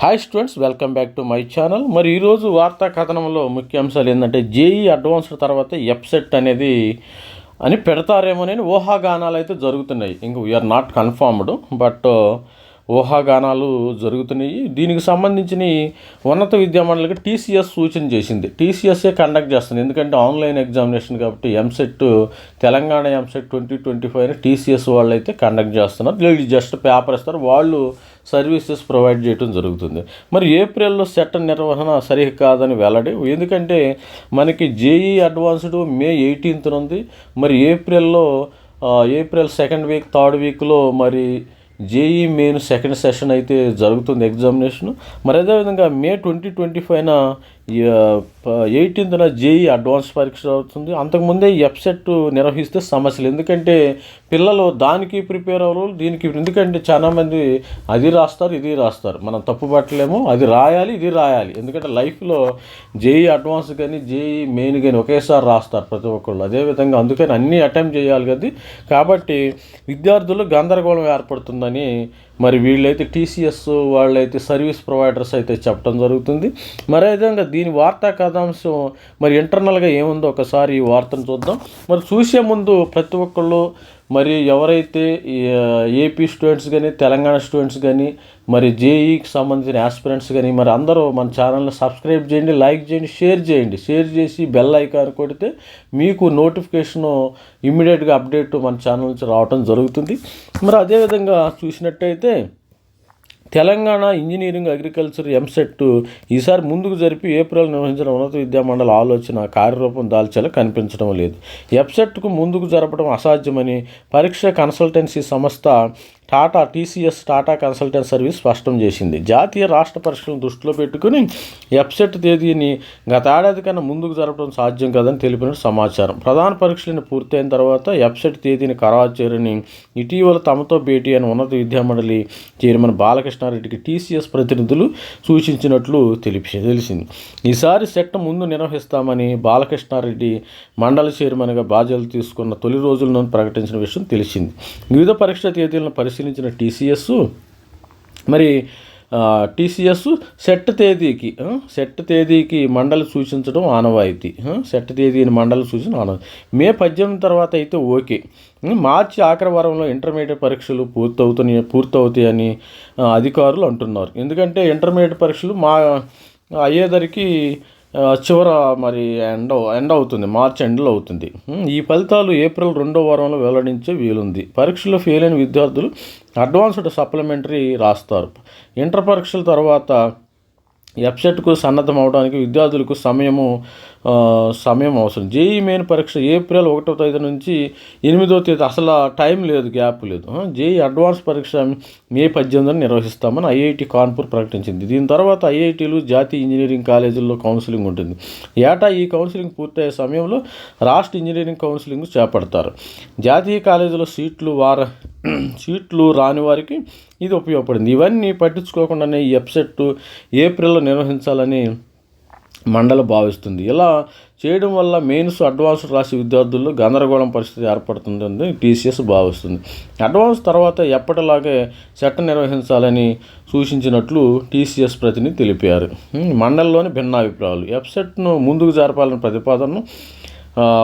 Hi students welcome back to my channel మరి ఈరోజు వార్తా కథనంలో ముఖ్య అంశాలు ఏంటంటే జేఈ అడ్వాన్స్డ్ తర్వాత ఎప్సెట్ అనేది అని పెడతారేమోనని ఊహాగానాలు అయితే జరుగుతున్నాయి. ఇంక వీఆర్ నాట్ కన్ఫర్మ్డ్ బట్ ఊహాగానాలు జరుగుతున్నాయి. దీనికి సంబంధించిన ఉన్నత విద్యా మండలికి టీసీఎస్ సూచన చేసింది. టీసీఎస్ఏ కండక్ట్ చేస్తుంది? ఎందుకంటే ఆన్లైన్ ఎగ్జామినేషన్ కాబట్టి EAMCET Telangana EAMCET twenty twenty five TCS వాళ్ళు అయితే కండక్ట్ చేస్తున్నారు. లేదు జస్ట్ పేపర్ ఇస్తారు. వాళ్ళు సర్వీసెస్ ప్రొవైడ్ చేయడం జరుగుతుంది. మరి ఏప్రిల్లో సెట్ నిర్వహణ సరిగ్గా కాదని వెల్లడి ఎందుకంటే మనకి జేఈ అడ్వాన్స్డ్ మే ఎయిటీన్త్ ఉంది మరి ఏప్రిల్లో ఏప్రిల్ సెకండ్ వీక్ థర్డ్ వీక్లో మరి జేఈ మెయిన్ సెకండ్ సెషన్ అయితే జరుగుతుంది ఎగ్జామినేషన్. మరి అదేవిధంగా మే ట్వంటీ ట్వంటీ ఫైవ్న ఎయిటీన్త్న జేఈ అడ్వాన్స్ పరీక్ష అవుతుంది అంతకుముందే ఎఫ్సెట్ నిర్వహిస్తే సమస్యలు. ఎందుకంటే పిల్లలు దానికి ప్రిపేర్ అవ్వరు దీనికి ఎందుకంటే చాలామంది అది రాస్తారు ఇది రాస్తారు. మనం తప్పు పట్టలేము అది రాయాలి ఇది రాయాలి. ఎందుకంటే లైఫ్లో జేఈ అడ్వాన్స్ కానీ జేఈ మెయిన్ కానీ ఒకేసారి రాస్తారు ప్రతి ఒక్కళ్ళు. అదేవిధంగా అందుకని అన్నీ అటెంప్ట్ చేయాలి కదా. కాబట్టి విద్యార్థులు గందరగోళం ఏర్పడుతుందని మరి వీళ్ళైతే టీసీఎస్ వాళ్ళైతే సర్వీస్ ప్రొవైడర్స్ అయితే చెప్పడం జరుగుతుంది. మరి అదేవిధంగా దీని వార్తా కథాంశం మరి ఇంటర్నల్గా ఏముందో ఒకసారి ఈ వార్తను చూద్దాం. మరి చూసే ముందు ప్రతి ఒక్కళ్ళు మరి ఎవరైతే ఏపీ స్టూడెంట్స్ కానీ తెలంగాణ స్టూడెంట్స్ కానీ మరి జేఈకి సంబంధించిన ఆస్పిరెంట్స్ కానీ మరి అందరూ మన ఛానల్ని సబ్స్క్రైబ్ చేయండి లైక్ చేయండి షేర్ చేయండి. షేర్ చేసి బెల్ ఐకాన్ కొడితే మీకు నోటిఫికేషన్ ఇమ్మీడియట్గా అప్డేట్ మన ఛానల్ నుంచి రావటం జరుగుతుంది. మరి అదేవిధంగా చూసినట్టయితే తెలంగాణ ఇంజనీరింగ్ అగ్రికల్చర్ ఎంసెట్ ఈసారి ముందుకు జరిపి ఏప్రిల్ నిర్వహించిన ఉన్నత విద్యా మండలి ఆలోచన కార్యరూపం దాల్చేలా కనిపించడం లేదు. ఎంసెట్కు ముందుకు జరపడం అసాధ్యమని పరీక్ష కన్సల్టెన్సీ సంస్థ Tata TCS Tata consultant service స్పష్టం చేసింది. జాతీయ రాష్ట్ర పరీక్షలను దృష్టిలో పెట్టుకుని ఎఫ్సెట్ తేదీని గత ఏడాది కన్నా ముందుకు జరపడం సాధ్యం కాదని తెలిపిన సమాచారం. ప్రధాన పరీక్షలను పూర్తయిన తర్వాత ఎఫ్సెట్ తేదీని ఖరారు చేయరని ఇటీవల తమతో భేటీ అయిన ఉన్నత విద్యామండలి చైర్మన్ బాలకృష్ణారెడ్డికి టీసీఎస్ ప్రతినిధులు సూచించినట్లు తెలిపి తెలిసింది. ఈసారి సెట్ ముందు నిర్వహిస్తామని బాలకృష్ణారెడ్డి మండలి చైర్మన్గా బాధ్యతలు తీసుకున్న తొలి రోజులను ప్రకటించిన విషయం తెలిసింది. వివిధ పరీక్ష తేదీలను పరిశీలించిన టీసీఎస్ మరి టీసీఎస్ సెట్ తేదీకి సెట్ తేదీకి మండలి సూచించడం ఆనవాయితీ. సెట్ తేదీని మండలి సూచన ఆనవాయితీ. మే పద్దెనిమిది తర్వాత అయితే ఓకే. మార్చి ఆఖరి వారంలో ఇంటర్మీడియట్ పరీక్షలు పూర్తవుతున్నాయి పూర్తవుతాయని అధికారులు అంటున్నారు. ఎందుకంటే ఇంటర్మీడియట్ పరీక్షలు మా అయ్యేదరికి చివర మరి ఎండ్ ఎండ్ అవుతుంది మార్చి ఎండ్లో అవుతుంది. ఈ ఫలితాలు ఏప్రిల్ రెండో వారంలో వెల్లడించే వీలుంది. పరీక్షలో ఫెయిల్ అయిన విద్యార్థులు అడ్వాన్స్డ్ సప్లిమెంటరీ రాస్తారు. ఇంటర్ పరీక్షల తర్వాత ఎప్సెట్కు సన్నద్ధం అవడానికి విద్యార్థులకు సమయము సమయం అవసరం. జేఈ మెయిన్ పరీక్ష ఏప్రిల్ ఒకటో తేదీ నుంచి ఎనిమిదో తేదీ అసలు టైం లేదు గ్యాప్ లేదు. జేఈ అడ్వాన్స్ పరీక్ష మే పద్దెనిమిదిని నిర్వహిస్తామని ఐఐటి కాన్పూర్ ప్రకటించింది. దీని తర్వాత ఐఐటీలు జాతీయ ఇంజనీరింగ్ కాలేజీల్లో కౌన్సిలింగ్ ఉంటుంది. ఏటా ఈ కౌన్సిలింగ్ పూర్తయ్యే సమయంలో రాష్ట్ర ఇంజనీరింగ్ కౌన్సిలింగ్ చేపడతారు. జాతీయ కాలేజీలో సీట్లు వార సీట్లు రాని వారికి ఇది ఉపయోగపడింది. ఇవన్నీ పట్టించుకోకుండానే ఈ వెబ్సెట్ ఏప్రిల్లో నిర్వహించాలని మండలి భావిస్తుంది. ఇలా చేయడం వల్ల మెయిన్స్ అడ్వాన్స్ రాసి విద్యార్థుల్లో గందరగోళం పరిస్థితి ఏర్పడుతుందని టీసీఎస్ భావిస్తుంది. అడ్వాన్స్ తర్వాత ఎప్పటిలాగే సెట్ నిర్వహించాలని సూచించినట్లు టీసీఎస్ ప్రతినిధి తెలిపారు. ఉమ్, మండలిలోని భిన్నాభిప్రాయాలు. వెబ్సెట్ను ముందుకు జరపాలని ప్రతిపాదనను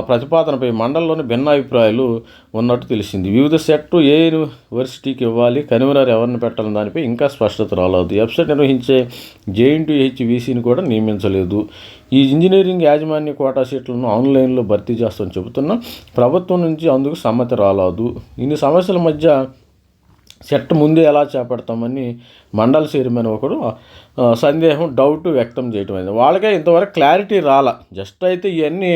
ప్రతిపాదనపై మండలంలోని భిన్నాభిప్రాయాలు ఉన్నట్టు తెలిసింది. వివిధ సెట్టు ఏ యూనివర్సిటీకి ఇవ్వాలి కన్వీనర్ ఎవరిని పెట్టాలని దానిపై ఇంకా స్పష్టత రాలేదు. వెబ్సైట్ నిర్వహించే జేఎన్టీ హెచ్విసిని కూడా నియమించలేదు. ఈ ఇంజనీరింగ్ యాజమాన్య కోటా సీట్లను ఆన్లైన్లో భర్తీ చేస్తామని చెబుతున్నా ప్రభుత్వం నుంచి అందుకు సమ్మతి రాలేదు. ఇన్ని సమస్యల మధ్య సెట్ ముందే ఎలా చేపడతామని మండల చైర్మన్ ఒకడు సందేహం డౌట్ వ్యక్తం చేయటం అయింది వాళ్ళకే ఇంతవరకు క్లారిటీ రాల. జస్ట్ అయితే ఇవన్నీ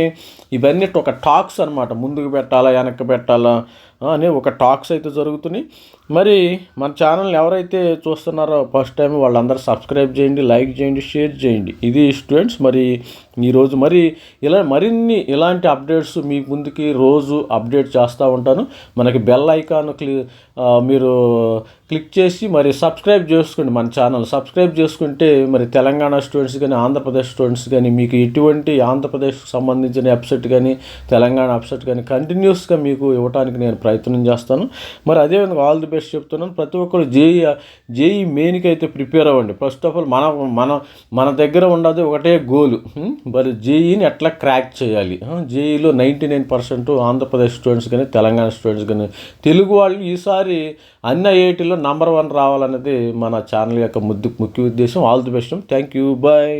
ఇవన్నీ ఒక టాక్స్ అనమాట ముందుకు పెట్టాలా వెనక్కి పెట్టాలా అని ఒక టాక్స్ అయితే జరుగుతున్నాయి. మరి మన ఛానల్ ఎవరైతే చూస్తున్నారో ఫస్ట్ టైం వాళ్ళందరూ సబ్స్క్రైబ్ చేయండి లైక్ చేయండి షేర్ చేయండి. ఇది స్టూడెంట్స్ మరి ఈరోజు మరి ఇలా మరిన్ని ఇలాంటి అప్డేట్స్ మీ ముందుకి రోజు అప్డేట్ చేస్తూ ఉంటాను. మనకి బెల్ ఐకాన్ క్లి మీరు క్లిక్ చేసి మరి సబ్స్క్రైబ్ చేసుకోండి మన ఛానల్ సబ్స్క్రైబ్ చేసుకోండి. చేసుకుంటే మరి తెలంగాణ స్టూడెంట్స్ కానీ ఆంధ్రప్రదేశ్ స్టూడెంట్స్ కానీ మీకు ఎటువంటి ఆంధ్రప్రదేశ్కి సంబంధించిన అప్సెట్ కానీ తెలంగాణ అప్సెట్ కానీ కంటిన్యూస్గా మీకు ఇవ్వడానికి నేను ప్రయత్నం చేస్తాను. మరి అదేవిధంగా ఆల్ ది బెస్ట్ చెప్తున్నాను. ప్రతి ఒక్కరు జేఈ జేఈ మెయిన్కి అయితే ప్రిపేర్ అవ్వండి. ఫస్ట్ ఆఫ్ ఆల్ మన మన మన దగ్గర ఉండదు ఒకటే గోల్ మరి జేఈని ఎట్లా క్రాక్ చేయాలి? జేఈలో ninety nine percent Andhra Pradesh students కానీ తెలంగాణ స్టూడెంట్స్ కానీ. తెలుగు వాళ్ళు ఈసారి అన్ని ఐఐటీలో నంబర్ వన్ రావాలన్నది మన ఛానల్ యొక్క ముద్దు ముఖ్య ఉద్దేశం. All the best thank you bye